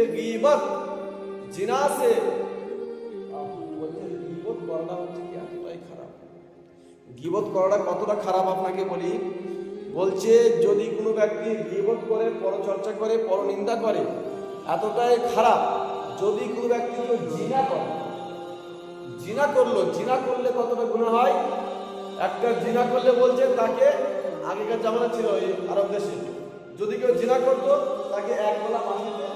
कि गीबत जिना से বলছে গিবত করাটা হচ্ছে কি এতটাই খারাপ গিবত করাটা কতটা খারাপ আপনাকে বলি বলছে যদি কোনো ব্যক্তি গিবত করে পরচর্চা করে পরনিন্দা করে এতটাই খারাপ যদি কোনো ব্যক্তি কেউ জিনা করে জিনা করলো জিনা করলে কতটা গুণা হয় একটা জিনা করলে বলছে তাকে আগেকার জামানা ছিল এই আরব দেশে যদি কেউ জিনা করতো তাকে এক বেলা মাসে এটা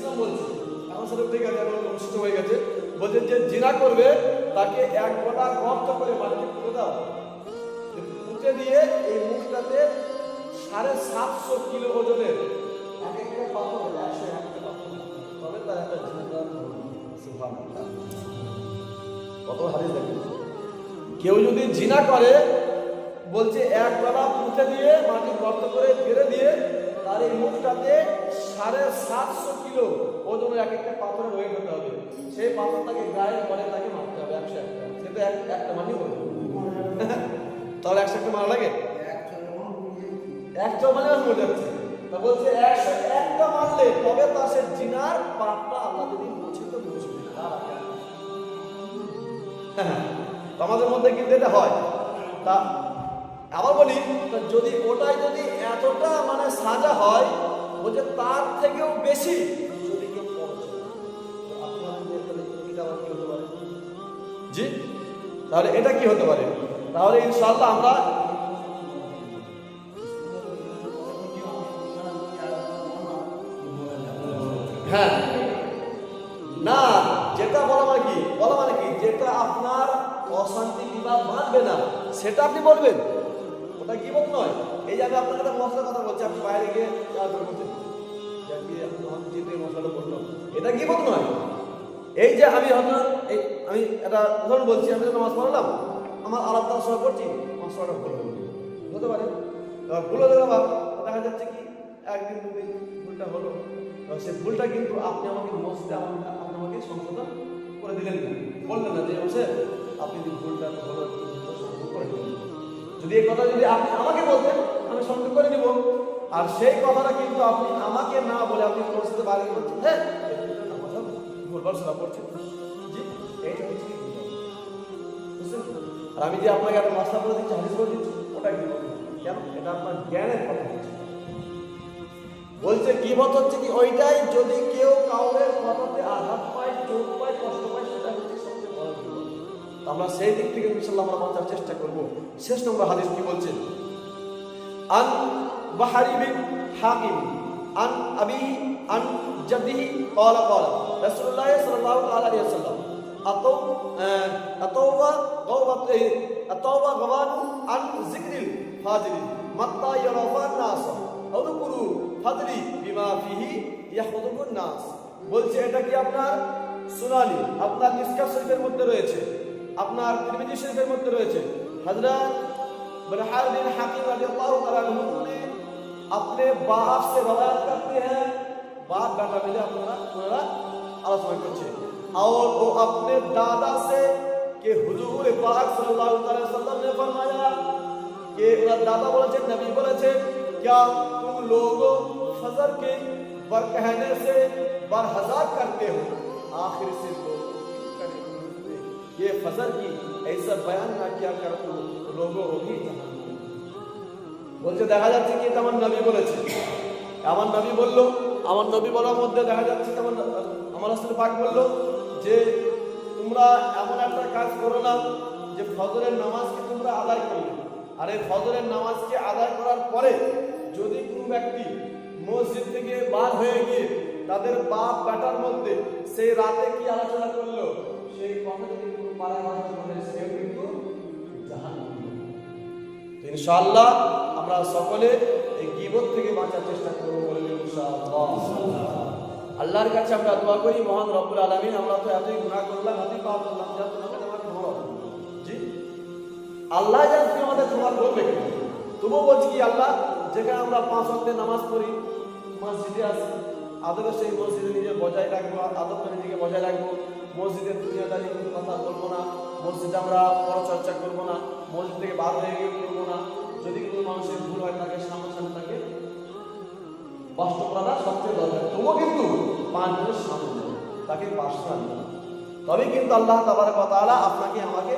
সেটা ঠিক আছে এখন অনুষ্ঠিত হয়ে গেছে বলছে যে জিনা করবে তাকে এক বেলা গর্ত করে পুঁতে দাও পুঁতে দিয়ে এই মুখটাতে সাড়ে সাতশো কিলো ওজনের এক একটা পাথর একশো তবে তার একটা জিনা কত দেখেন কেউ যদি জিনা করে, বলছে এক গলা পুঁতে দিয়ে মাটি গর্ত করে ফেলে দিয়ে তার এই মুখটাতে সাড়ে সাতশো কিলো ওজনের এক একটা পাথরের ওয়েট হতে হবে। সেই পাথরটাকে গায়ে পরে তাকে মারতে হবে একশো একটা। সেটা এক একটা মানি হবে তাহলে একশো একটা মারা লাগে? একটা মানে মরে যাচ্ছে। তা বলছে একশো একটা মারলে তবে তার সে জিনার পাপটা আল্লাহ যদি মুছে তো মুছবে তো আমাদের মধ্যে কিন্তু এটা হয়। তা আবার বলি যদি ওটাই যদি এতটা মানে সাজা হয় বলছে তার থেকেও বেশি। যদি কেউ জি তাহলে এটা কি হতে পারে? তাহলে ইনশাআল্লাহ আমরা হ্যাঁ। না যেটা বলা মানে কি? বলা মানে কি? যেটা আপনার অশান্তি বিবাদ বাঁধবে না সেটা আপনি বলবেন। নয় এই যে আমি আপনার একটা মশলার কথা বলছি, আপনি বাইরে গিয়ে মশলাটা বলল এটা কি বল নয়। এই যে আমি হয়তো, এই আমি একটা উদাহরণ বলছি, আমি নামাজ পড়লাম, আমার আলাদা সহ করছি, মশলাটা ভুল। হতে পারে? ভুল হলে আবার দেখা যাচ্ছে কি, একদিন দুদিন ভুলটা হলো। সেই ভুলটা কিন্তু আপনি আমাকে মসজিদে আপনি আমাকে সংশোধন করে দিলেন বললেন না যে হোসেন আপনি যে ভুলটা হলো যদি এই কথা যদি আপনি আমাকে বলতেন সংশোধন করে নিব। আর সেই কথাটা কিন্তু আপনি আমাকে না বলে আপনি গিয়ে বলছেন হ্যাঁ ভুলবার জি এইটা হচ্ছে? আর আমি যে আপনাকে একটা মাস্টার বলে দিচ্ছি হাদিস বলে দিচ্ছি ওটা কি কেন? এটা আপনার জ্ঞানের কথা বলছে কি মত হচ্ছে কি ওইটাই যদি কেউ কাউরের কথাতে আঘাত পায় চোট পায় কষ্ট পায় সেটা হচ্ছে সবচেয়ে বড় আমরা সেই দিক থেকে ইনশাল্লাহ আমরা বাঁচার চেষ্টা করব। শেষ নম্বর হাদিস কি বলছেন আন বাহারিবিন হাকিম, আন আবি আন জাদিহি কলা কলা রাসূলুল্লাহ সাল্লাল্লাহু আলাইহি ওয়াসাল্লাম, আতৌ আতৌবা গওবাত আতৌবা গওয়ান আন যিকরিল ফাজিল মাত্তা ইয়ারাফান নাস আদকুরু ফাদলি বিমা ফিহি ইয়াহদুকুন নাস। বলছে, এটা কি আপনার সোনালি আপনার মিসকাস শরীফের মধ্যে রয়েছে। আপনার ত্রিবেদী শরীফের মধ্যে রয়েছে। হযরত برحال بن حکیم رضی اللہ تعالیٰ عنہ نے اپنے باپ سے روایت کرتے ہیں۔ باپ بیٹا ملے اپنا اللہ آزمائی کچھے اور وہ اپنے دادا سے کہ حضور پاک صلی اللہ علیہ وسلم نے فرمایا کہ انہاں دادا بولا چھے، نبی بولا چھے، کیا تم لوگوں فضل کے برکہنے سے برحضات کرتے ہو؟ آخر سے لوگ ये फजर की ऐसा बयान ना किया कर तो लोगों होगी বলছে দেখা যাচ্ছে কি এটা আমার নবী বলেছে আমার নবী বললো আমার নবী বলার মধ্যে দেখা যাচ্ছে যেমন আমার আসলে পাক বললো যে তোমরা এমন একটা কাজ করো না যে ফজরের নামাজকে তোমরা আদায় করবে আর এই ফজরের নামাজকে আদায় করার পরে যদি কোনো ব্যক্তি মসজিদ থেকে বার হয়ে গিয়ে তাদের বাপ বেটার মধ্যে সেই রাতে কি আলোচনা করলো ইনশাআল্লাহ আমরা সকলে এই গিবত থেকে বাঁচার চেষ্টা করব বলে ইনশাআল্লাহ। আল্লাহর কাছে আমরা দোয়া করি, মহান রব্বুল আলামিন, আমরা তো এতই গুনাহ করলাম, এতই পাপ করলাম, যা তোমাকে তোমার ক্ষমা জি? আল্লাহ যেন তুমি আমাদের ক্ষমা করবে? তবুও বলছি কি, আল্লাহ, যেখানে আমরা পাঁচ ওয়াক্তে নামাজ পড়ি, মসজিদে আসি আদবে সেই মসজিদে নিজে বজায় রাখব আদবটা নিজেকে বজায় রাখব। মসজিদের দুনিয়াদারি কথা বলব না, মসজিদে আমরা পরচর্চা করব না। মসজিদ থেকে বার হয়ে গিয়ে করব না, যদি কোনো মানুষের ভুল হয় তাকে সামনে সামনে তাকে কষ্ট করাটা সবচেয়ে দরকার। তবুও কিন্তু মানুষের সামনে তাকে পার্সোনাল তবে কিন্তু আল্লাহ তাবার কথা আলা আপনাকে আমাকে